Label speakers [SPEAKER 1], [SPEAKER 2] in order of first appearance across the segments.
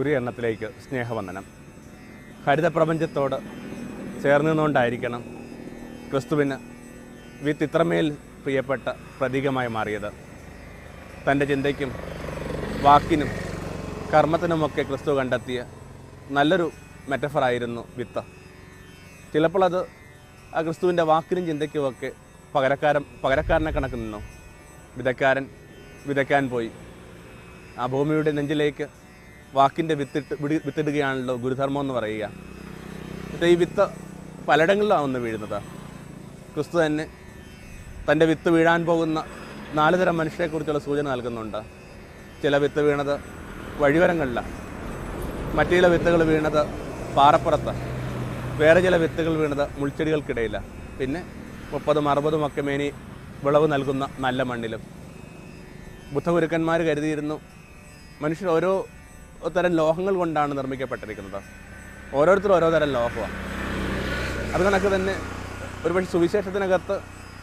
[SPEAKER 1] ഗുരു എണ്ണത്തിലേക്ക് സ്നേഹവന്ദനം. ഹരിതപ്രപഞ്ചത്തോട് ചേർന്ന് നിന്നുകൊണ്ടായിരിക്കണം ക്രിസ്തുവിന് വിത്ത് ഇത്രമേൽ പ്രിയപ്പെട്ട പ്രതീകമായി മാറിയത്. തന്റെ ചിന്തയ്ക്കും വാക്കിനും കർമ്മത്തിനുമൊക്കെ ക്രിസ്തു കണ്ടെത്തിയ നല്ലൊരു മെറ്റഫറായിരുന്നു വിത്ത്. ചിലപ്പോൾ അത് ആ ക്രിസ്തുവിന്റെ വാക്കിനും ചിന്തയ്ക്കുമൊക്കെ പകരക്കാരൻ പകരക്കാരനെ കണക്ക് നിന്നു. വിതക്കാരൻ വിതയ്ക്കാൻ പോയി. ആ ഭൂമിയുടെ നെഞ്ചിലേക്ക് വാക്കിന്റെ വിത്തിട്ട് വിത്തിടുകയാണല്ലോ ഗുരുധർമ്മം എന്ന് പറയുക. എന്നിട്ട് ഈ വിത്ത് പലയിടങ്ങളിലാണ് വന്ന് വീഴുന്നത്. ക്രിസ്തു തന്നെ തന്റെ വിത്ത് വീഴാൻ പോകുന്ന നാല് തരം മനുഷ്യരെക്കുറിച്ചുള്ള സൂചന നൽകുന്നുണ്ട്. ചില വിത്ത് വീണത് വഴിവരങ്ങളിലാണ് മറ്റു ചില വിത്തുകൾ വീണത് പാറപ്പുറത്ത് വേറെ ചില വിത്തുകൾ വീണത് മുൾച്ചെടികൾക്കിടയിലാണ് പിന്നെ മുപ്പതും അറുപതും ഒക്കെ മേനി വിളവ് നൽകുന്ന നല്ല മണ്ണിലും. ബുദ്ധഗുരുക്കന്മാർ കരുതിയിരുന്നു മനുഷ്യർ ഓരോ തരം ലോഹങ്ങൾ കൊണ്ടാണ് നിർമ്മിക്കപ്പെട്ടിരിക്കുന്നത്. ഓരോരുത്തരും ഓരോ തരം ലോഹമാണ്. അത് കണക്ക് തന്നെ ഒരുപക്ഷെ സുവിശേഷത്തിനകത്ത്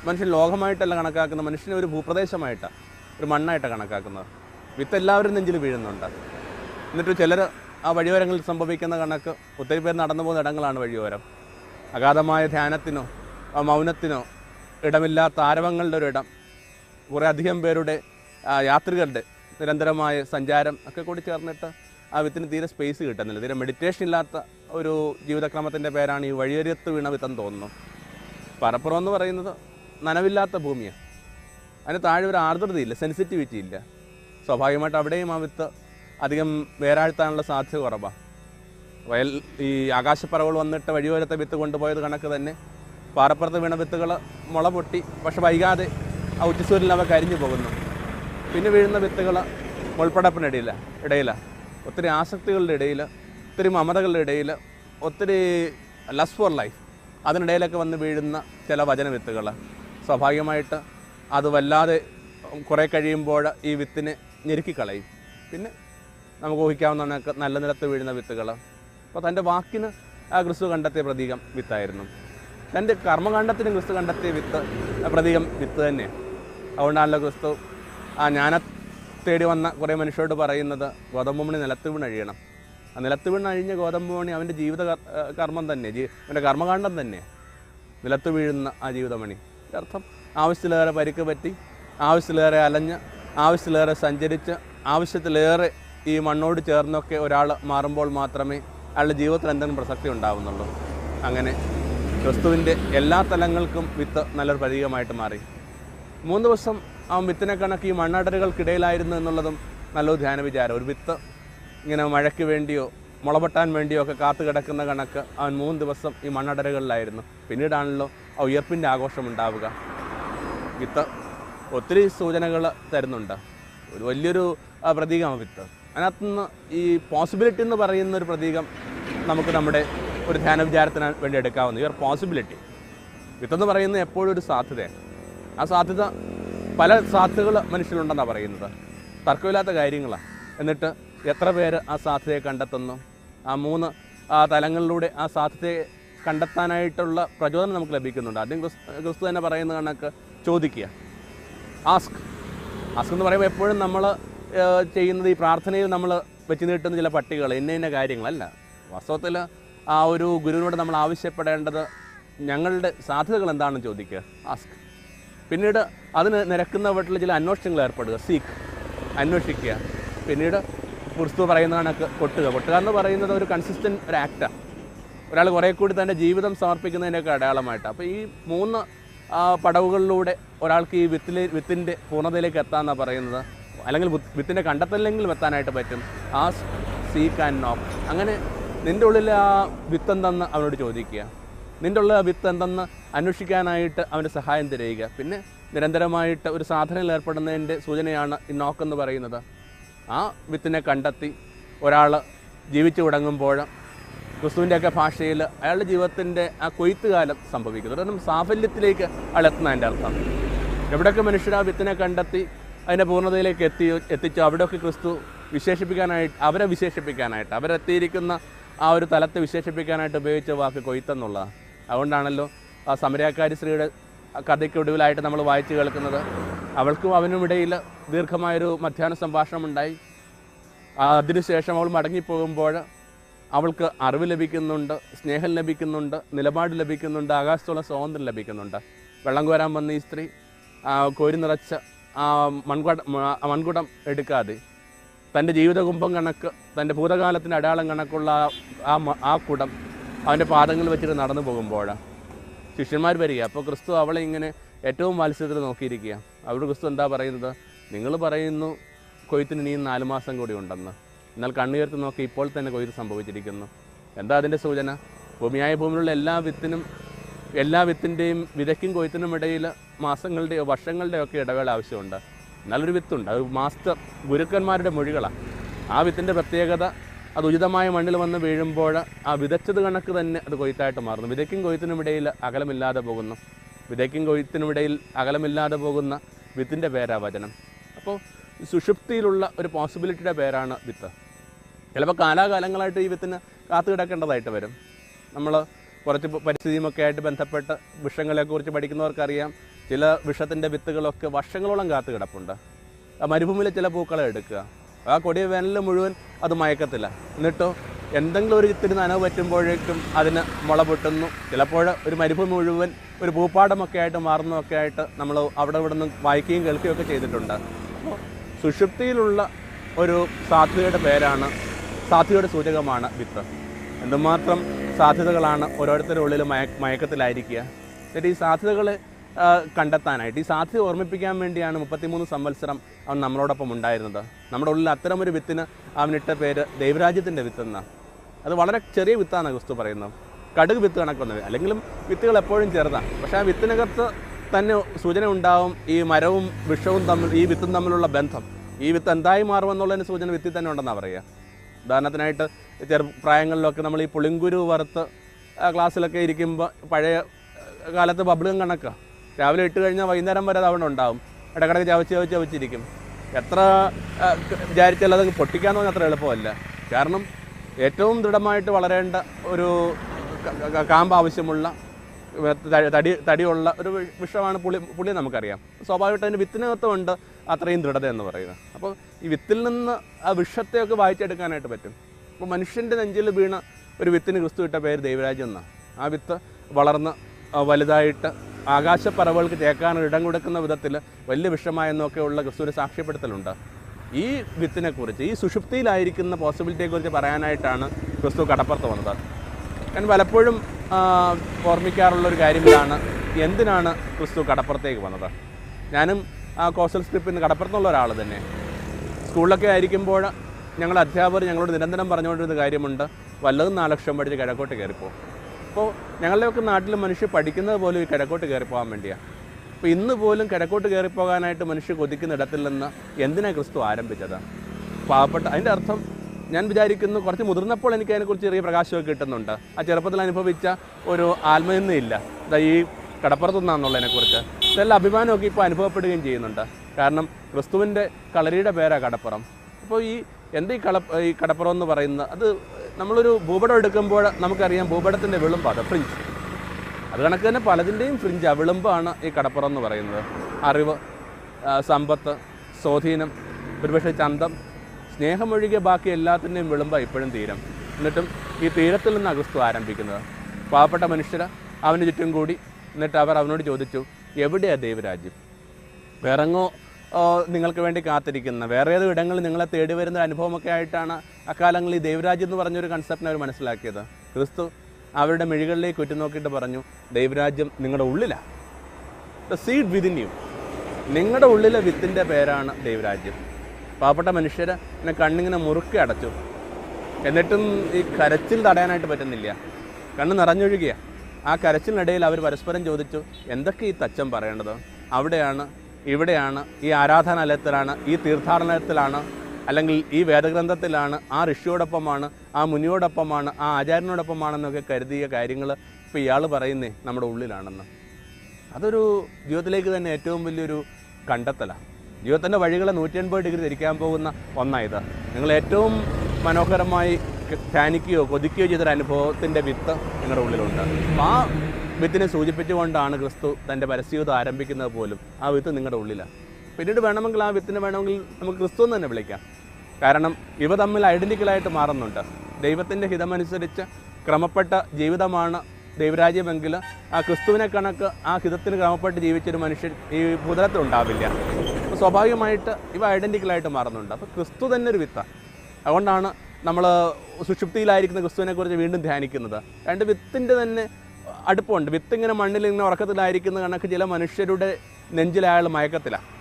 [SPEAKER 1] മനുഷ്യൻ ലോഹമായിട്ടല്ല കണക്കാക്കുന്ന മനുഷ്യനെ ഒരു ഭൂപ്രദേശമായിട്ടാണ് ഒരു മണ്ണായിട്ടാണ് കണക്കാക്കുന്നത്. വിത്ത് എല്ലാവരും നെഞ്ചിൽ വീഴുന്നുണ്ട്. എന്നിട്ട് ചിലർ ആ വഴിയോരങ്ങളിൽ സംഭവിക്കുന്ന കണക്ക് ഒത്തിരി പേർ നടന്നു പോകുന്ന ഇടങ്ങളാണ് വഴിയോരം. അഗാധമായ ധ്യാനത്തിനോ മൗനത്തിനോ ഇടമില്ലാത്ത ആരവങ്ങളുടെ ഒരു ഇടം. കുറേ അധികം പേരുടെ യാത്രികരുടെ നിരന്തരമായ സഞ്ചാരം ഒക്കെ കൂടി ചേർന്നിട്ട് ആ വിത്തിന് തീരെ സ്പേസ് കിട്ടുന്നില്ല. തീരെ മെഡിറ്റേഷൻ ഇല്ലാത്ത ഒരു ജീവിതക്രമത്തിന്റെ പേരാണ് ഈ വഴിയരിയത്ത് വീണ വിത്തെന്ന് തോന്നുന്നു. പറപ്പുറം എന്ന് പറയുന്നത് നനവില്ലാത്ത ഭൂമിയാണ് അതിന് താഴെ ഒരു ആർദ്രതയില്ല സെൻസിറ്റിവിറ്റി ഇല്ല. സ്വാഭാവികമായിട്ട് അവിടെയും ആ വിത്ത് അധികം വേരാഴ്ത്താനുള്ള സാധ്യത കുറവാണ് വയൽ ഈ ആകാശപ്പറവുകൾ വന്നിട്ട് വഴിയോരത്തെ വിത്ത് കൊണ്ടുപോയത് കണക്ക് തന്നെ. പാറപ്പുറത്ത് വീണ വിത്തുകൾ മുള പൊട്ടി പക്ഷെ വൈകാതെ ആ അവ കരിഞ്ഞു പോകുന്നു. പിന്നെ വീഴുന്ന വിത്തുകൾ മുൾപ്പടപ്പിനിടയില്ല ഇടയില. ഒത്തിരി ആസക്തികളുടെ ഇടയിൽ ഒത്തിരി മമതകളുടെ ഇടയിൽ ഒത്തിരി ലസ് ഫോർ ലൈഫ് അതിനിടയിലൊക്കെ വന്ന് വീഴുന്ന ചില വചന വിത്തുകൾ സ്വാഭാവികമായിട്ട് അത് വല്ലാതെ കുറേ കഴിയുമ്പോൾ ഈ വിത്തിനെ ഞെരുക്കിക്കളയും. പിന്നെ നമുക്ക് ഊഹിക്കാവുന്ന നല്ല നിലത്ത് വീഴുന്ന വിത്തുകൾ. അപ്പോൾ തന്റെ വാക്കിന് ആ ക്രിസ്തു കണ്ടെത്തിയ പ്രതീകം വിത്തായിരുന്നു. തന്റെ കർമ്മകാണ്ഡത്തിന് ക്രിസ്തു കണ്ടെത്തിയ വിത്ത് പ്രതീകം വിത്ത് തന്നെയാണ്. അതുകൊണ്ടാണല്ലോ ക്രിസ്തു ആ ജ്ഞാന തേടി വന്ന കുറേ മനുഷ്യരോട് പറയുന്നത് ഗോതമ്പ് മണി നിലത്ത് വീണ് അഴിയണം ആ നിലത്ത് വീണ് അഴിഞ്ഞ ഗോതമ്പ് മണി അവന്റെ ജീവിത കർമ്മം തന്നെ ജീ അവന്റെ കർമ്മകാണ്ഡം തന്നെ. നിലത്ത് വീഴുന്ന ആ ജീവിതമണി അർത്ഥം ആവശ്യത്തിലേറെ പരിക്ക് പറ്റി ആവശ്യത്തിലേറെ അലഞ്ഞ് ആവശ്യത്തിലേറെ സഞ്ചരിച്ച് ആവശ്യത്തിലേറെ ഈ മണ്ണോട് ചേർന്നൊക്കെ ഒരാൾ മാറുമ്പോൾ മാത്രമേ അയാളുടെ ജീവിതത്തിൽ എന്തെങ്കിലും പ്രസക്തി ഉണ്ടാവുന്നുള്ളൂ. അങ്ങനെ ക്രിസ്തുവിന്റെ എല്ലാ തലങ്ങൾക്കും വിത്ത് നല്ലൊരു പ്രതീകമായിട്ട് മാറി. മൂന്ന് ദിവസം അവൻ വിത്തിനെ കണക്ക് ഈ മണ്ണടരുകൾക്കിടയിലായിരുന്നു എന്നുള്ളതും നല്ലൊരു ധ്യാന വിചാരം. ഒരു വിത്ത് ഇങ്ങനെ മഴയ്ക്ക് വേണ്ടിയോ മുളപൊട്ടാൻ വേണ്ടിയോ ഒക്കെ കാത്തു കിടക്കുന്ന കണക്ക് അവൻ മൂന്ന് ദിവസം ഈ മണ്ണടരുകളിലായിരുന്നു പിന്നീടാണല്ലോ ആ ഉയർപ്പിന്റെ ആഘോഷം ഉണ്ടാവുക. വിത്ത് ഒത്തിരി സൂചനകൾ തരുന്നുണ്ട്. ഒരു വലിയൊരു ആ, പ്രതീകമാണ് വിത്ത്. അതിനകത്തുനിന്ന് ഈ പോസിബിലിറ്റി എന്ന് പറയുന്ന ഒരു പ്രതീകം നമുക്ക് നമ്മുടെ ഒരു ധ്യാന വിചാരത്തിന് വേണ്ടി എടുക്കാവുന്ന. യുവർ പോസിബിലിറ്റി വിത്തെന്ന് പറയുന്നത് എപ്പോഴും ഒരു സാധ്യതയാണ്. ആ സാധ്യത പല സാധ്യതകൾ മനുഷ്യനുണ്ടെന്നാണ് പറയുന്നത്. തർക്കമില്ലാത്ത കാര്യങ്ങളാണ് എന്നിട്ട് എത്ര പേര് ആ സാധ്യതയെ കണ്ടെത്തുന്നു? ആ മൂന്ന് ആ തലങ്ങളിലൂടെ ആ സാധ്യതയെ കണ്ടെത്താനായിട്ടുള്ള പ്രചോദനം നമുക്ക് ലഭിക്കുന്നുണ്ട്. ആദ്യം ക്രിസ് ക്രിസ്തു തന്നെ പറയുന്ന കണക്ക് ചോദിക്കുക. ആസ്ക്. ആസ്ക് എന്ന് പറയുമ്പോൾ എപ്പോഴും നമ്മൾ ചെയ്യുന്നത് ഈ പ്രാർത്ഥനയിൽ നമ്മൾ വെച്ച് നീട്ടുന്ന ചില പട്ടികൾ ഇന്ന ഇന്ന കാര്യങ്ങളല്ല. വാസ്തവത്തിൽ ആ ഒരു ഗുരുവിനോട് നമ്മൾ ആവശ്യപ്പെടേണ്ടത് ഞങ്ങളുടെ സാധ്യതകൾ എന്താണെന്ന് ചോദിക്കുക. ആസ്ക്. പിന്നീട് അതിന് നിരക്കുന്ന വീട്ടിൽ ചില അന്വേഷണങ്ങൾ ഏർപ്പെടുക. സീക്ക് അന്വേഷിക്കുക. പിന്നീട് പുറത്തു പറയുന്ന കണക്ക് കൊട്ടുക. കൊട്ടുക എന്ന് പറയുന്നത് ഒരു കൺസിസ്റ്റന്റ് ഒരു ആക്റ്റാണ് ഒരാൾ കുറേ കൂടി തന്റെ ജീവിതം സമർപ്പിക്കുന്നതിന്റെയൊക്കെ അടയാളമായിട്ട് അപ്പോൾ ഈ മൂന്ന് പടവുകളിലൂടെ ഒരാൾക്ക് ഈ വിത്തിലെ വിത്തിന്റെ പൂർണതയിലേക്ക് എത്താമെന്നാണ് പറയുന്നത്. അല്ലെങ്കിൽ വിത്ത്- വിത്തിന്റെ കണ്ടെത്തലെങ്കിലും എത്താനായിട്ട് പറ്റും. ആ സീക്ക് ആൻഡ് നോക്ക്. അങ്ങനെ നിന്റെ ഉള്ളിൽ ആ വിത്തെന്തെന്ന് അവനോട് ചോദിക്കുക. നിന്റെ ഉള്ള വിത്ത് എന്തെന്ന് അന്വേഷിക്കാനായിട്ട് അവന്റെ സഹായം തിരയുക പിന്നെ നിരന്തരമായിട്ട് ഒരു സാധനയിൽ ഏർപ്പെടുന്നതിന്റെ സൂചനയാണ് ഈ നോക്ക് എന്ന് പറയുന്നത്. ആ വിത്തിനെ കണ്ടെത്തി ഒരാൾ ജീവിച്ചു തുടങ്ങുമ്പോൾ ക്രിസ്തുവിന്റെയൊക്കെ ഭാഷയിൽ അയാളുടെ ജീവിതത്തിന്റെ ആ കൊയ്ത്ത് കാലം സംഭവിക്കുന്നു കാരണം സാഫല്യത്തിലേക്ക് അയാൾ എത്തുന്നതിന്റെ അർത്ഥം. എവിടെയൊക്കെ മനുഷ്യർ ആ വിത്തിനെ കണ്ടെത്തി അതിന്റെ പൂർണതയിലേക്ക് എത്തി എത്തിച്ചു? അവിടെയൊക്കെ ക്രിസ്തു വിശേഷിപ്പിക്കാനായിട്ട് അവരെ വിശേഷിപ്പിക്കാനായിട്ട് അവരെത്തിയിരിക്കുന്ന ആ ഒരു തലത്തെ വിശേഷിപ്പിക്കാനായിട്ട് ഉപയോഗിച്ച വാക്ക് കൊയ്ത്തെന്നുള്ളതാണ്. അതുകൊണ്ടാണല്ലോ ആ സമരക്കാരി സ്ത്രീയുടെ കഥയ്ക്കൊടുവിലായിട്ട് നമ്മൾ വായിച്ചു കേൾക്കുന്നത്. അവൾക്കും അവനും ഇടയിൽ ദീർഘമായൊരു മധ്യാഹ്ന സംഭാഷണം ഉണ്ടായി. അതിനുശേഷം അവൾ മടങ്ങിപ്പോകുമ്പോൾ അവൾക്ക് അറിവ് ലഭിക്കുന്നുണ്ട് സ്നേഹം ലഭിക്കുന്നുണ്ട് നിലപാട് ലഭിക്കുന്നുണ്ട് ആകാശത്തോളം സ്വാതന്ത്ര്യം ലഭിക്കുന്നുണ്ട്. വെള്ളം കോരാൻ വന്ന ഈ സ്ത്രീ കോരി നിറച്ച മൺകുട മൺകുടം എടുക്കാതെ തന്റെ ജീവിതകുംഭം കണക്ക് തന്റെ ഭൂതകാലത്തിന്റെ അടയാളം കണക്കുള്ള ആ- ആ കുടം അവന്റെ പാദങ്ങൾ വെച്ചിട്ട് നടന്നു പോകുമ്പോൾ ശിഷ്യന്മാർ വരിക. അപ്പോൾ ക്രിസ്തു അവളെ ഇങ്ങനെ ഏറ്റവും മത്സ്യത്തിൽ നോക്കിയിരിക്കുക. അവിടെ ക്രിസ്തു എന്താ പറയുന്നത്? നിങ്ങൾ പറയുന്നു കൊയ്ത്തിന് ഇനിയും നാല് മാസം കൂടി ഉണ്ടെന്ന്. എന്നാൽ കണ്ണുയർത്ത് നോക്കി ഇപ്പോൾ തന്നെ കൊയ്ത്ത് സംഭവിച്ചിരിക്കുന്നു. എന്താ അതിന്റെ സൂചന? ഭൂമിയായ ഭൂമിയിലുള്ള എല്ലാ വിത്തിനും എല്ലാ വിത്തിന്റെയും വിതയ്ക്കും കൊയ്ത്തിനും ഇടയിൽ മാസങ്ങളുടെയോ വർഷങ്ങളുടെയോ ഒക്കെ ഇടവേള ആവശ്യമുണ്ട്. നല്ലൊരു വിത്തുണ്ട്. അത് മാസ്റ്റർ ഗുരുക്കന്മാരുടെ മൊഴികളാണ് ആ വിത്തിന്റെ പ്രത്യേകത അത് ഉചിതമായ മണ്ണിൽ വന്ന് വീഴുമ്പോൾ ആ വിതച്ചത് കണക്ക് തന്നെ അത് കൊയ്ത്തായിട്ട് മാറുന്നു. വിതയ്ക്കും കൊയ്ത്തിനും ഇടയിൽ അകലമില്ലാതെ പോകുന്നു. വിതയ്ക്കും കൊയ്ത്തിനും ഇടയിൽ അകലമില്ലാതെ പോകുന്ന വിത്തിന്റെ പേരാ വചനം. അപ്പോൾ സുഷുപ്തിയിലുള്ള ഒരു പോസിബിലിറ്റിയുടെ പേരാണ് വിത്ത്. ചിലപ്പോൾ കാലാകാലങ്ങളായിട്ട് ഈ വിത്തിന് കാത്തു കിടക്കേണ്ടതായിട്ട് വരും. നമ്മൾ കുറച്ച് പരിസ്ഥിതിയുമൊക്കെ ആയിട്ട് ബന്ധപ്പെട്ട വിഷങ്ങളെക്കുറിച്ച് പഠിക്കുന്നവർക്കറിയാം. ചില വിഷത്തിന്റെ വിത്തുകളൊക്കെ വർഷങ്ങളോളം കാത്തു കിടപ്പുണ്ട്. മരുഭൂമിയിലെ ചില പൂക്കളെ എടുക്കുക. ആ കൊടിയ വേനലിൽ മുഴുവൻ അത് മയക്കത്തില്ല. എന്നിട്ടോ എന്തെങ്കിലും ഒരു ഇത്തിരി നനവ് പറ്റുമ്പോഴേക്കും അതിന് മുള പൊട്ടുന്നു. ചിലപ്പോൾ ഒരു മരുഭൂമി മുഴുവൻ ഒരു പൂപ്പാടമൊക്കെ ആയിട്ട് മാറുന്നതൊക്കെ ആയിട്ട് നമ്മൾ അവിടെ ഇവിടെ നിന്ന് വായിക്കുകയും കേൾക്കുകയും ഒക്കെ ചെയ്തിട്ടുണ്ട്. അപ്പോൾ സുഷുപ്തിയിലുള്ള ഒരു സാധ്യതയുടെ പേരാണ് സാധ്യതയുടെ സൂചകമാണ് വിത്ത്. എന്തുമാത്രം സാധ്യതകളാണ് ഓരോരുത്തരുടെ ഉള്ളിൽ മയ മയക്കത്തിലായിരിക്കുക. എന്നിട്ട് ഈ സാധ്യതകളെ കണ്ടെത്താനായിട്ട്. ഈ സാധ്യത ഓർമ്മിപ്പിക്കാൻ വേണ്ടിയാണ് മുപ്പത്തിമൂന്ന് സംവത്സരം അവൻ നമ്മളോടൊപ്പം ഉണ്ടായിരുന്നത്. നമ്മുടെ ഉള്ളിൽ അത്തരമൊരു വിത്തിന് അവനിട്ട പേര് ദൈവരാജ്യത്തിന്റെ വിത്തെന്നാണ് അത് വളരെ ചെറിയ വിത്താണ് ക്രിസ്തു പറയുന്നത്. കടുക് വിത്ത് കണക്കൊന്നും അല്ലെങ്കിലും വിത്തുകൾ എപ്പോഴും ചെറുതാണ് പക്ഷേ ആ വിത്തിനകത്ത് തന്നെ സൂചന ഉണ്ടാവും ഈ മരവും വിഷവും തമ്മിൽ ഈ വിത്തും തമ്മിലുള്ള ബന്ധം. ഈ വിത്ത് എന്തായി മാറുമെന്നുള്ളതിന് സൂചന വിത്തിൽ തന്നെ ഉണ്ടെന്നാണ് പറയുക. ഉദാഹരണത്തിനായിട്ട് ചെറു പ്രായങ്ങളിലൊക്കെ നമ്മൾ ഈ പുളിങ്കുരു വറുത്ത് ക്ലാസ്സിലൊക്കെ ഇരിക്കുമ്പോൾ പഴയ കാലത്ത് ബബിളും കണക്കാണ് രാവിലെ ഇട്ട് കഴിഞ്ഞാൽ വൈകുന്നേരം വരെ അവിടെ ഉണ്ടാവും. ഇടക്കിടക്ക് ചവച്ച് ചവച്ച് ചവച്ചിരിക്കും. എത്ര അത് പൊട്ടിക്കാന്ന് പറഞ്ഞാൽ അത്ര എളുപ്പമല്ല. കാരണം ഏറ്റവും ദൃഢമായിട്ട് വളരേണ്ട ഒരു കാമ്പ് ആവശ്യമുള്ള തടി തടിയുള്ള ഒരു വിഷമാണ് പുളി പുളി നമുക്കറിയാം. സ്വാഭാവികമായിട്ട് അതിന്റെ വിത്തിനകത്തുമുണ്ട് അത്രയും ദൃഢത എന്ന് പറയുന്നത്. അപ്പോൾ ഈ വിത്തിൽ നിന്ന് ആ വിഷത്തെയൊക്കെ വായിച്ചെടുക്കാനായിട്ട് പറ്റും. അപ്പോൾ മനുഷ്യന്റെ നെഞ്ചിൽ വീണ ഒരു വിത്തിന് ക്രിസ്തു ഇട്ട പേര് ദൈവരാജ്യം എന്നാണ്. ആ വിത്ത് വളർന്ന് വലുതായിട്ട് ആകാശപ്പറവുകൾക്ക് ചേക്കാൻ ഇടം കൊടുക്കുന്ന വിധത്തിൽ വലിയ വിഷമായെന്നൊക്കെയുള്ള ക്രിസ്തുവിന് സാക്ഷ്യപ്പെടുത്തലുണ്ട്. ഈ വിത്തിനെക്കുറിച്ച് ഈ സുഷുപ്തിയിലായിരിക്കുന്ന പോസിബിലിറ്റിയെക്കുറിച്ച് പറയാനായിട്ടാണ് ക്രിസ്തു കടപ്പുറത്ത് വന്നത്. ഞാൻ പലപ്പോഴും ഓർമ്മിക്കാറുള്ള ഒരു കാര്യം ഇതാണ് എന്തിനാണ് ക്രിസ്തു കടപ്പുറത്തേക്ക് വന്നത്? ഞാനും കോസ്റ്റൽ സ്ക്രിപ്പിന് കടപ്പുറത്തുള്ള ഒരാൾ തന്നെ. സ്കൂളിലൊക്കെ ആയിരിക്കുമ്പോൾ ഞങ്ങളുടെ അധ്യാപകർ ഞങ്ങളോട് നിരന്തരം പറഞ്ഞുകൊണ്ടിരുന്ന കാര്യമുണ്ട് വല്ലതും നാലക്ഷം ലക്ഷം പഠിച്ച് കിഴക്കോട്ട് കയറിപ്പോ. അപ്പോൾ ഞങ്ങളുടെയൊക്കെ നാട്ടിൽ മനുഷ്യർ പഠിക്കുന്നത് പോലും ഈ കിഴക്കോട്ട് കയറിപ്പോകാൻ വേണ്ടിയാണ്. അപ്പോൾ ഇന്ന് പോലും കിഴക്കോട്ട് കയറിപ്പോകാനായിട്ട് മനുഷ്യർ കൊതിക്കുന്ന ഇടത്തിൽ നിന്ന് എന്തിനാണ് ക്രിസ്തു ആരംഭിച്ചത്? പാവപ്പെട്ട അതിന്റെ അർത്ഥം ഞാൻ വിചാരിക്കുന്നു കുറച്ച് മുതിർന്നപ്പോൾ എനിക്ക് അതിനെക്കുറിച്ച് ചെറിയ പ്രകാശമൊക്കെ കിട്ടുന്നുണ്ട്. ആ ചെറുപ്പത്തിൽ അനുഭവിച്ച ഒരു ആത്മനിന്ദയില്ല ഈ കടപ്പുറത്തുനിന്നാണെന്നുള്ളതിനെക്കുറിച്ച് ഇതെല്ലാം അഭിമാനമൊക്കെ ഇപ്പോൾ അനുഭവപ്പെടുകയും ചെയ്യുന്നുണ്ട്. കാരണം ക്രിസ്തുവിന്റെ കളരിയുടെ പേരാണ് കടപ്പുറം. അപ്പോൾ ഈ എന്താ ഈ കള ഈ കടപ്പുറം എന്ന് പറയുന്നത്? അത് നമ്മളൊരു ഭൂപടം എടുക്കുമ്പോൾ നമുക്കറിയാം ഭൂപടത്തിന്റെ വിളുമ്പാണ് ഫ്രിഞ്ച് അത് കണക്ക് തന്നെ പലതിന്റെയും ഫ്രിഞ്ച് വിളുമ്പാണ് ഈ കടപ്പുറം എന്ന് പറയുന്നത്. അറിവ് സമ്പത്ത് സ്വാധീനം ഒരുപക്ഷെ ചന്തം സ്നേഹമൊഴികെ ബാക്കി എല്ലാത്തിന്റെയും വിളുമ്പ ഇപ്പോഴും തീരം. എന്നിട്ടും ഈ തീരത്തിൽ നിന്ന് ക്രിസ്തു ആരംഭിക്കുന്നത്. പാവപ്പെട്ട മനുഷ്യർ അവന് ചുറ്റും കൂടി. എന്നിട്ട് അവർ അവനോട് ചോദിച്ചു എവിടെയാണ് ദൈവരാജ്യം? വേറെങ്ങോ നിങ്ങൾക്ക് വേണ്ടി കാത്തിരിക്കുന്ന വേറെ ഏതോ ഇടങ്ങളിൽ നിങ്ങളെ തേടി വരുന്ന അനുഭവമൊക്കെ ആയിട്ടാണ് അക്കാലങ്ങളിൽ ദൈവരാജ്യം എന്ന് പറഞ്ഞൊരു കൺസെപ്റ്റിനെ അവർ മനസ്സിലാക്കിയത്. ക്രിസ്തു അവരുടെ മിഴികളിലേക്ക് ഉറ്റുനോക്കിയിട്ട് പറഞ്ഞു ദൈവരാജ്യം നിങ്ങളുടെ ഉള്ളിലാണ് ദ സീഡ് വിതിൻ യു നിങ്ങളുടെ ഉള്ളിലെ വിത്തിന്റെ പേരാണ് ദൈവരാജ്യം. പാവപ്പെട്ട മനുഷ്യരെ എന്നെ കണ്ണിങ്ങനെ മുറുക്കി അടച്ചു. എന്നിട്ടും ഈ കരച്ചിൽ തടയാനായിട്ട് പറ്റുന്നില്ല. കണ്ണ് നിറഞ്ഞൊഴുകിയ. ആ കരച്ചിലിനിടയിൽ അവർ പരസ്പരം ചോദിച്ചു എന്തൊക്കെ ഈ തച്ചൻ പറയേണ്ടത്? അവിടെയാണ് ഇവിടെയാണ് ഈ ആരാധനാലയത്തിലാണ് ഈ തീർത്ഥാടനത്തിലാണ് അല്ലെങ്കിൽ ഈ വേദഗ്രന്ഥത്തിലാണ് ആ ഋഷിയോടൊപ്പമാണ് ആ മുനിയോടൊപ്പമാണ് ആ ആചാര്യനോടൊപ്പമാണെന്നൊക്കെ കരുതിയ കാര്യങ്ങൾ ഇപ്പോൾ ഇയാൾ പറയുന്നേ നമ്മുടെ ഉള്ളിലാണെന്ന്. അതൊരു ജീവിതത്തിലേക്ക് തന്നെ ഏറ്റവും വലിയൊരു കണ്ടെത്തലാണ് ജീവിതത്തിന്റെ വഴികളെ നൂറ്റി എൺപത് ഡിഗ്രി തിരിക്കാൻ പോകുന്ന ഒന്നായത്. നിങ്ങൾ ഏറ്റവും മനോഹരമായി ധ്യാനിക്കുകയോ കൊതിക്കുകയോ ചെയ്തൊരു അനുഭവത്തിന്റെ വിത്ത് നിങ്ങളുടെ ഉള്ളിലുണ്ട്. ആ വിത്തിനെ സൂചിപ്പിച്ചുകൊണ്ടാണ് ക്രിസ്തു തന്റെ പരസ്യത ആരംഭിക്കുന്നത് പോലും. ആ വിത്ത് നിങ്ങളുടെ ഉള്ളിലാണ് പിന്നീട് വേണമെങ്കിൽ ആ വിത്തിനെ വേണമെങ്കിൽ നമുക്ക് ക്രിസ്തു എന്ന് തന്നെ വിളിക്കാം. കാരണം ഇവ തമ്മിൽ ഐഡന്റിക്കലായിട്ട് മാറുന്നുണ്ട്. ദൈവത്തിന്റെ ഹിതമനുസരിച്ച് ക്രമപ്പെട്ട ജീവിതമാണ് ദൈവരാജ്യമെങ്കിൽ ആ ക്രിസ്തുവിനെ കണക്ക് ആ ഹിതത്തിന് ക്രമപ്പെട്ട് ജീവിച്ചൊരു മനുഷ്യൻ ഈ ഭൂതലത്തിൽ ഉണ്ടാവില്ല. അപ്പോൾ സ്വാഭാവികമായിട്ട് ഇവ ഐഡന്റിക്കലായിട്ട് മാറുന്നുണ്ട്. അപ്പോൾ ക്രിസ്തു തന്നെ ഒരു വിത്താണ് അതുകൊണ്ടാണ് നമ്മൾ സുഷുപ്തിയിലായിരിക്കുന്ന ക്രിസ്തുവിനെക്കുറിച്ച് വീണ്ടും ധ്യാനിക്കുന്നത്. രണ്ട് വിത്തിന്റെ തന്നെ അടുപ്പമുണ്ട്. വിത്ത് ഇങ്ങനെ മണ്ണിൽ ഇങ്ങനെ ഉറക്കത്തിലായിരിക്കുന്ന കണക്ക് ചില മനുഷ്യരുടെ നെഞ്ചിൽ മയക്കത്തില്ല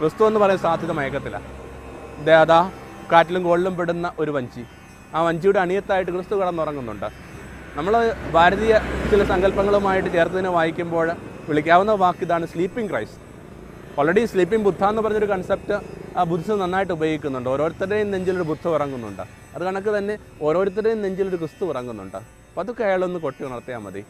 [SPEAKER 1] ക്രിസ്തു എന്ന് പറയാൻ സാധ്യത മയക്കത്തില്ല ദേതാ കാറ്റിലും കോളിലും പെടുന്ന ഒരു വഞ്ചി. ആ വഞ്ചിയുടെ അണിയത്തായിട്ട് ക്രിസ്തു കടന്നുറങ്ങുന്നുണ്ട്. നമ്മൾ ഭാരതീയ ചില സങ്കല്പങ്ങളുമായിട്ട് ചേർത്തതിനെ വായിക്കുമ്പോൾ വിളിക്കാവുന്ന വാക്ക് ഇതാണ് sleeping Christ already sleeping Buddha എന്ന് പറഞ്ഞൊരു കൺസെപ്റ്റ് ആ ബുദ്ധിസം നന്നായിട്ട് ഉപയോഗിക്കുന്നുണ്ട്. ഓരോരുത്തരുടെയും നെഞ്ചിലൊരു ബുദ്ധ ഉറങ്ങുന്നുണ്ട്. അത് കണക്ക് തന്നെ ഓരോരുത്തരുടെയും നെഞ്ചിലൊരു ക്രിസ്തു ഉറങ്ങുന്നുണ്ട്. അപ്പോൾ അതൊക്കെ അയാളൊന്ന് കൊട്ടി ഉണർത്തിയാൽ മതി.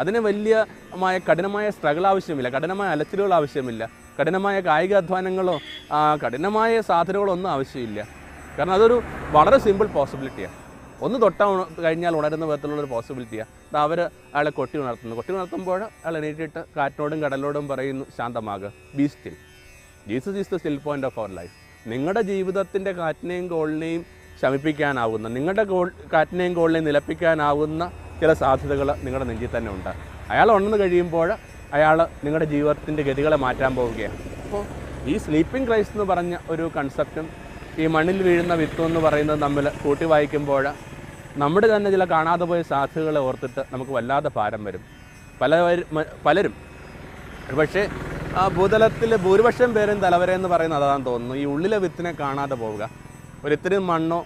[SPEAKER 1] അതിന് വലിയമായ കഠിനമായ സ്ട്രഗിൾ ആവശ്യമില്ല. കഠിനമായ അലച്ചിലുകൾ ആവശ്യമില്ല. കഠിനമായ കായിക അധ്വാനങ്ങളോ ആ, കഠിനമായ സാധനങ്ങളോ ഒന്നും ആവശ്യമില്ല. കാരണം അതൊരു വളരെ സിമ്പിൾ പോസിബിലിറ്റിയാണ് ഒന്ന് തൊട്ടാ കഴിഞ്ഞാൽ ഉണരുന്ന വിധത്തിലുള്ള ഒരു പോസിബിലിറ്റിയാണ് അവർ അയാളെ കൊട്ടി ഉണർത്തുന്നു. കൊട്ടി ഉണർത്തുമ്പോൾ അയാൾ എണീറ്റിട്ട് കാറ്റിനോടും കടലോടും പറയുന്നു ശാന്തമാകുക be still Jesus is the still point of our life നിങ്ങളുടെ ജീവിതത്തിന്റെ കാറ്റിനെയും കോളിനെയും ശമിപ്പിക്കാനാവുന്ന നിങ്ങളുടെ കോൾ കാറ്റിനെയും കോളിനെയും നിലപ്പിക്കാനാവുന്ന ചില സാധ്യതകൾ നിങ്ങളുടെ നെഞ്ചിൽ തന്നെ ഉണ്ട്. അയാൾ ഉണർന്നു കഴിയുമ്പോൾ അയാൾ നിങ്ങളുടെ ജീവിതത്തിന്റെ ഗതികളെ മാറ്റാൻ പോവുകയാണ്. അപ്പോൾ ഈ സ്ലീപ്പിംഗ് ക്രൈസ്റ്റ് എന്ന് പറഞ്ഞ ഒരു കൺസെപ്റ്റും ഈ മണ്ണിൽ വീഴുന്ന വിത്തും എന്ന് പറയുന്നത് തമ്മിൽ കൂട്ടി വായിക്കുമ്പോൾ നമ്മുടെ തന്നെ ചില കാണാതെ പോയ സാധ്യതകളെ ഓർത്തിട്ട് നമുക്ക് വല്ലാതെ ഭാരം വരും. പല പലരും. പക്ഷേ ആ ഭൂതലത്തിൽ ഭൂരിപക്ഷം പേരും തലവരെ എന്ന് പറയുന്നത് അതാണെന്ന് തോന്നുന്നു. ഈ ഉള്ളിലെ വിത്തിനെ കാണാതെ പോവുക. ഒരു ഇത്തിരി മണ്ണോ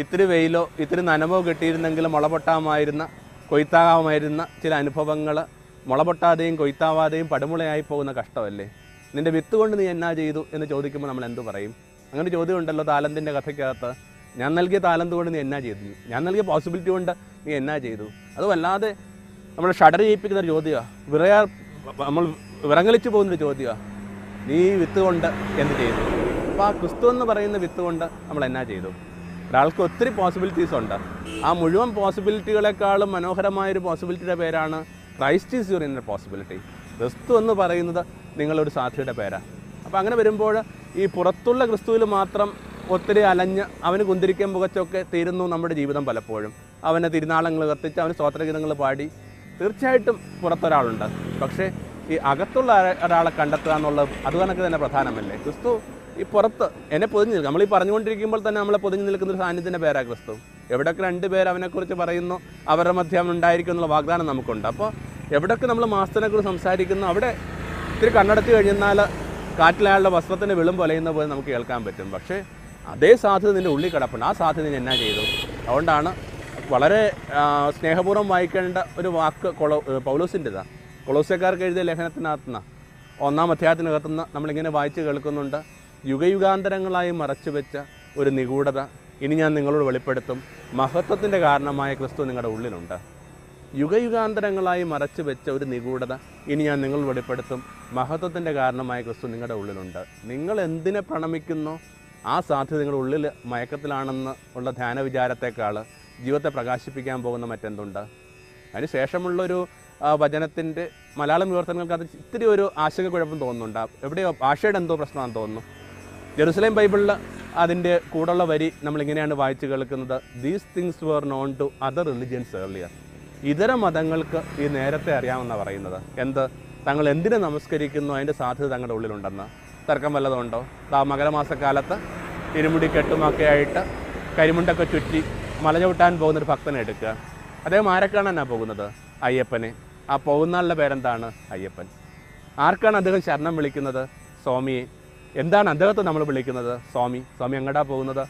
[SPEAKER 1] ഇത്തിരി വെയിലോ ഇത്തിരി നനമോ കിട്ടിയിരുന്നെങ്കിൽ മുളപൊട്ടാമായിരുന്ന കൊയ്ത്താകാമായിരുന്ന ചില അനുഭവങ്ങൾ മുളപൊട്ടാതെയും കൊയ്ത്താവാതെയും പടുമുളയായി പോകുന്ന കഷ്ടമല്ലേ? നിന്റെ വിത്ത് കൊണ്ട് നീ എന്നാ ചെയ്തു എന്ന് ചോദിക്കുമ്പോൾ നമ്മൾ എന്തു പറയും? അങ്ങനെ ചോദ്യം ഉണ്ടല്ലോ താലന്തിന്റെ കഥയ്ക്കകത്ത്. ഞാൻ നൽകിയ താലന്ത് കൊണ്ട് നീ എന്നാ ചെയ്തു? ഞാൻ നൽകിയ പോസിബിലിറ്റി കൊണ്ട് നീ എന്നാ ചെയ്തു? അത് വല്ലാതെ നമ്മൾ ഷഡർ ചെയ്യിപ്പിക്കുന്ന ഒരു ചോദ്യമാണ് വിറയാ നമ്മൾ വിറങ്ങലിച്ചു പോകുന്നൊരു ചോദ്യമാണ് നീ വിത്ത് കൊണ്ട് എന്ത് ചെയ്തു? അപ്പോൾ ആ ക്രിസ്തു എന്ന് പറയുന്ന വിത്ത് കൊണ്ട് നമ്മൾ എന്നാ ചെയ്തു? ഒരാൾക്ക് ഒത്തിരി പോസിബിലിറ്റീസ് ഉണ്ട്. ആ മുഴുവൻ പോസിബിലിറ്റികളെക്കാളും മനോഹരമായൊരു പോസിബിലിറ്റിയുടെ പേരാണ് Christ is your inner possibility ക്രിസ്തു എന്ന് പറയുന്നത് നിങ്ങളൊരു സാധ്യതയുടെ പേരാണ് അപ്പോൾ അങ്ങനെ വരുമ്പോൾ ഈ പുറത്തുള്ള ക്രിസ്തുവിൽ മാത്രം ഒത്തിരി അലഞ്ഞ് അവന് കുന്തിരിക്കാൻ പുകച്ചൊക്കെ തീരുന്നു നമ്മുടെ ജീവിതം പലപ്പോഴും. അവനെ തിരുനാളങ്ങൾ കത്തിച്ച് അവന് സ്വാതന്ത്ര്യഗീതങ്ങൾ പാടി തീർച്ചയായിട്ടും പുറത്തൊരാളുണ്ട്. പക്ഷേ ഈ അകത്തുള്ള ഒരാളെ കണ്ടെത്തുക എന്നുള്ളത് അത് കണക്ക് തന്നെ പ്രധാനമല്ലേ? ക്രിസ്തു ഈ പുറത്ത് എന്നെ പൊതിഞ്ഞ് നിൽക്കും. നമ്മൾ ഈ പറഞ്ഞുകൊണ്ടിരിക്കുമ്പോൾ തന്നെ നമ്മളെ പൊതിഞ്ഞ് നിൽക്കുന്ന ഒരു സാന്നിധ്യത്തിന്റെ പേരാണ് ക്രിസ്തു. എവിടെയൊക്കെ രണ്ട് പേര് അവനെക്കുറിച്ച് പറയുന്നു അവരുടെ മധ്യം അവൻ ഉണ്ടായിരിക്കും എന്നുള്ള വാഗ്ദാനം നമുക്കുണ്ട്. അപ്പോൾ എവിടെയൊക്കെ നമ്മൾ മാസത്തിനെക്കുറിച്ച് സംസാരിക്കുന്നു അവിടെ ഇത്തിരി കണ്ണടച്ച് കഴിഞ്ഞാൽ കാറ്റിലയാളുടെ വസ്ത്രത്തിന് വെളും പൊലയുന്ന പോലെ നമുക്ക് കേൾക്കാൻ പറ്റും. പക്ഷേ അതേ സാധ്യത നിന്റെ ഉള്ളിൽ കിടപ്പുണ്ട്. ആ സാധ്യത നീ എന്നാ ചെയ്തു? അതുകൊണ്ടാണ് വളരെ സ്നേഹപൂർവം വായിക്കേണ്ട ഒരു വാക്ക് കൊളോ പൗലോസിന്റെതാണ് കൊളോസ്യക്കാർക്ക് എഴുതിയ ലേഖനത്തിനകത്തുനിന്ന് ഒന്നാം അധ്യായത്തിനകത്തുനിന്ന് നമ്മളിങ്ങനെ വായിച്ച് കേൾക്കുന്നുണ്ട്. യുഗയുഗാന്തരങ്ങളായി മറച്ചു വെച്ച ഒരു നിഗൂഢത ഇനി ഞാൻ നിങ്ങളോട് വെളിപ്പെടുത്തും. മഹത്വത്തിന്റെ കാരണമായ ക്രിസ്തു നിങ്ങളുടെ ഉള്ളിലുണ്ട്. യുഗയുഗാന്തരങ്ങളായി മറച്ചു വെച്ച ഒരു നിഗൂഢത ഇനി ഞാൻ നിങ്ങൾ വെളിപ്പെടുത്തും. മഹത്വത്തിന്റെ കാരണമായ ക്രിസ്തു നിങ്ങളുടെ ഉള്ളിലുണ്ട്. നിങ്ങൾ എന്തിനെ പ്രണമിക്കുന്നോ? ആ സാധ്യത നിങ്ങളുടെ ഉള്ളിൽ മയക്കത്തിലാണെന്ന് ഉള്ള ധ്യാന വിചാരത്തെക്കാൾ ജീവിതത്തെ പ്രകാശിപ്പിക്കാൻ പോകുന്ന മറ്റെന്തുണ്ട്? അതിന് ശേഷമുള്ളൊരു വചനത്തിന്റെ മലയാളം വിവർത്തനങ്ങൾക്ക് അത് ഇത്തിരി ഒരു ആശങ്കക്കുഴപ്പം തോന്നുന്നുണ്ട്. എവിടെയോ ഭാഷയുടെ എന്തോ പ്രശ്നമാണെന്ന് തോന്നുന്നു. ജെറുസലേം ബൈബിളിൽ അതിന്റെ കൂടുള്ള വരി നമ്മളിങ്ങനെയാണ് വായിച്ചു കേൾക്കുന്നത്. These things were known to other religions earlier ഇതര മതങ്ങൾക്ക് ഈ നേരത്തെ അറിയാമെന്നാണ് പറയുന്നത്. എന്ത്? തങ്ങൾ എന്തിനെ നമസ്കരിക്കുന്നു? അതിന്റെ സാധ്യത തങ്ങളുടെ ഉള്ളിലുണ്ടെന്ന്. തർക്കം വല്ലതുണ്ടോ ആ മകരമാസക്കാലത്ത് ഇരുമുടി കെട്ടുമൊക്കെ ആയിട്ട് കരിമുണ്ടൊക്കെ ചുറ്റി മല ചവിട്ടാൻ പോകുന്നൊരു ഭക്തനെ എടുക്കുക. അദ്ദേഹം ആരെ കാണാനാണ് പോകുന്നത്? അയ്യപ്പനെ. ആ പോകുന്ന പോകുന്നാളുടെ പേരെന്താണ്? അയ്യപ്പൻ. ആർക്കാണ് അദ്ദേഹം ശരണം വിളിക്കുന്നത്? സ്വാമിയെ. എന്താണ് അദ്ദേഹത്തെ നമ്മൾ വിളിക്കുന്നത്? സ്വാമി. സ്വാമി എങ്ങടാ പോകുന്നത്?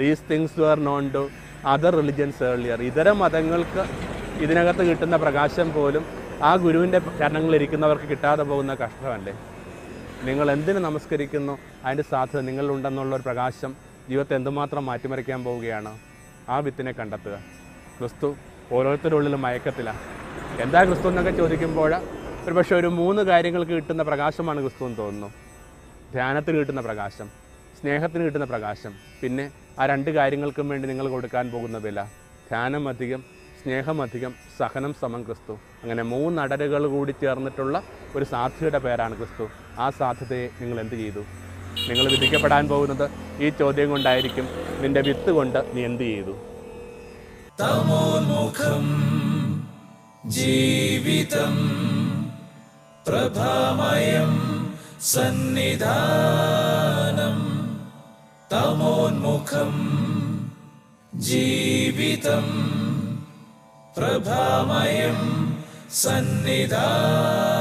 [SPEAKER 1] These things were known to other religions earlier ഇതര മതങ്ങൾക്ക് ഇതിനകത്ത് കിട്ടുന്ന പ്രകാശം പോലും ആ ഗുരുവിന്റെ ചരണങ്ങളിൽ ഇരിക്കുന്നവർക്ക് കിട്ടാതെ പോകുന്ന കഷ്ടമല്ലേ? നിങ്ങൾ എന്തിനു നമസ്കരിക്കുന്നു? അതിന്റെ സാധ്യത നിങ്ങളിലുണ്ടെന്നുള്ള ഒരു പ്രകാശം ജീവിതത്തെ എന്തുമാത്രം മാറ്റിമറിക്കാൻ പോവുകയാണ്? ആ വിത്തിനെ കണ്ടെത്തുക. ക്രിസ്തു ഓരോരുത്തരുടെ ഉള്ളിലും മയക്കത്തിലാണ് എന്താ ക്രിസ്തു എന്നൊക്കെ ചോദിക്കുമ്പോൾ ഒരുപക്ഷെ ഒരു മൂന്ന് കാര്യങ്ങൾക്ക് കിട്ടുന്ന പ്രകാശമാണ് ക്രിസ്തു എന്ന് തോന്നുന്നു. ധ്യാനത്തിന് കിട്ടുന്ന പ്രകാശം സ്നേഹത്തിന് കിട്ടുന്ന പ്രകാശം പിന്നെ ആ രണ്ട് കാര്യങ്ങൾക്കും വേണ്ടി നിങ്ങൾ കൊടുക്കാൻ പോകുന്ന വില. ധ്യാനം അധികം സ്നേഹം അധികം സഹനം സമം ക്രിസ്തു. അങ്ങനെ മൂന്നടരുകൾ കൂടി ചേർന്നിട്ടുള്ള ഒരു സാധ്യതയുടെ പേരാണ് ക്രിസ്തു. ആ സാധ്യതയെ നിങ്ങൾ എന്ത് ചെയ്തു? നിങ്ങൾ വിധിക്കപ്പെടാൻ പോകുന്നത് ഈ ചോദ്യം കൊണ്ടായിരിക്കും. നിന്റെ വിത്ത് കൊണ്ട് നീ എന്ത് ചെയ്തു?
[SPEAKER 2] ജീവിതം പ്രഭാമയം സന്നിധാനം തമോന്മുഖം ജീവിതം പ്രഭാമയം സന്നിധാനം